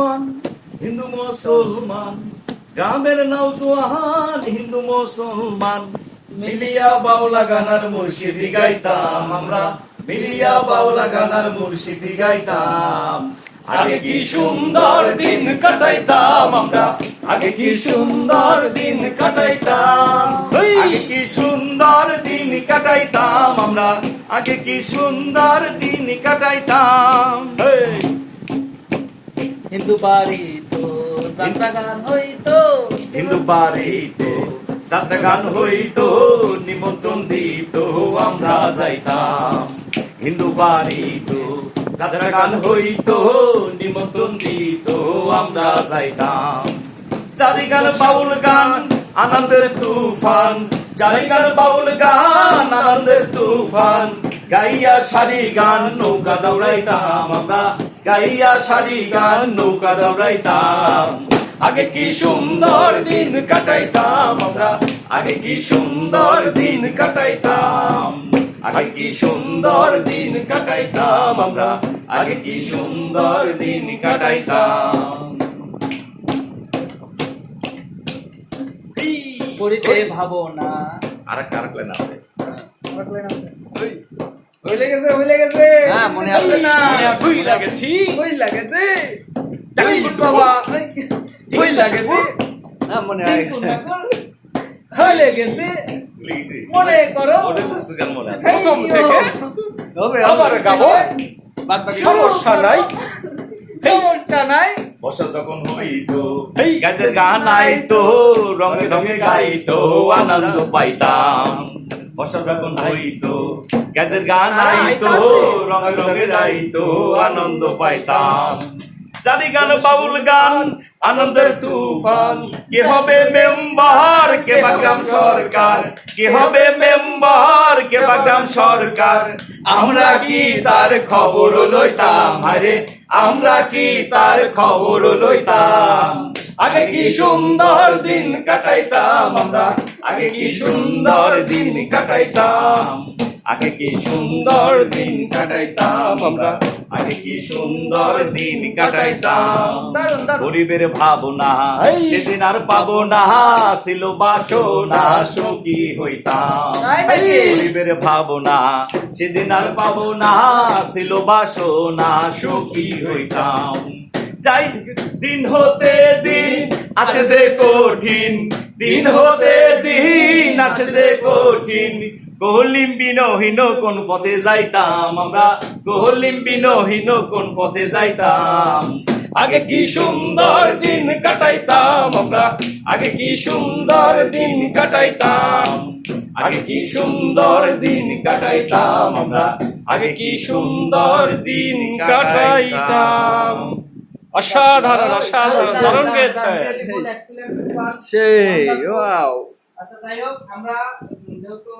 নৌজোয়ান হিন্দু মুসলমান গ্রামের নৌজোয়ান হিন্দু মুসলমান মিলিয়া বাউলা গানার মুর্শিদি গাইতাম আমরা মিলিয়া বাউলা গানার মুর্শিদি গাইতাম। আগে কি সুন্দর দিন কাটাইতাম আমরা আগে কি সুন্দর দিন কাটাইতাম। আগে কি সুন্দর দিন কাটাইতাম আমরা আগে কি সুন্দর দিন কাটাইতাম। হিন্দু বাড়ি তো যাত্রা গান হিন্দু বাড়িতে, যাত্রা গান হইতো, নিমন্ত্রণ দিত, আমরা যাইতাম। হিন্দু বাড়িতে, যাত্রা গান হইতো, নিমন্ত্রণ দিত, আমরা যাইতাম। চারি গান, বাউল গান, আনন্দের তুফান গান, বাউল গান, আনন্দের তুফান। গাইয়া সারি গান, নৌকা দৌড়াইতাম আমরা। গাইয়া সারি গান, নৌকা দৌড়াইতাম। আগে কি সুন্দর দিন কাটাইতাম আমরা। আগে কি সুন্দর দিন কাটাইতাম। আগে কি সুন্দর দিন কাটাইতাম আমরা। আগে কি সুন্দর দিন কাটাইতাম। পড়িতে ভাবো না। আরেকটা আরেক লাইন আছে। হইলে গেছে হইলে গেছে। হ্যাঁ, মনে আছে। না মনে লাগেছি হইলা গেছে। টাকা বাবা। হবে। হইলা হ্যাঁ মনে হয়ে হইলে গেছে। মনে করো। ওদের পুস্তক গান মনে আছে। প্রথম থেকে। হবে আবার গাবো। বাদ বাকি সমস্যা নাই। বসা যখন হইতো। গাছের গান আইতো রঙে রঙে গাইতো আনন্দ পাইতাম। বসা যখন হইতো। গাছের গান আইতো রঙে রঙে গাইতো আনন্দ পাইতাম। চারি গান বাউল গান আনন্দের তুফান। কে হবে মেম্বার কে বাগ্রাম সরকার? কে হবে মেম্বার কে বাগ্রাম সরকার? আমরা কি তার খবর লইতাম? আরে আমরা কি তার খবর লইতাম? আগে কি সুন্দর দিন কাটাইতাম আমরা? আগে কি সুন্দর দিন কাটাইতাম? আগে কি সুন্দর দিন কাটাইতাম আমরা? আগে কি সুন্দর দিন কাটাইতাম? গরিবের ভাবনা সেদিন আর পাবো না ছিল বাসনা সুখী হইতাম? গরিবের ভাবনা সেদিন আর পাবো না ছিল বাসনা সুখী হইতাম। যাই দিন হতে দিন আছে যে কঠিন, দিন হতে দিন আছে যে কঠিন। কোহলিম বিনহীন কোন পথে যাইতাম আমরা। কোহলিম বিনহীন কোন পথে যাইতাম। আগে কি সুন্দর দিন কাটাইতাম আমরা। আগে কি সুন্দর দিন কাটাইতাম। আগে কি সুন্দর দিন কাটাইতাম আমরা। আগে কি সুন্দর দিন কাটাইতাম। অসাধারণ অসাধারণ। দারুণ গেয়েছে। সেই ওয়াও আচ্ছা যাই হোক আমরা যেহেতু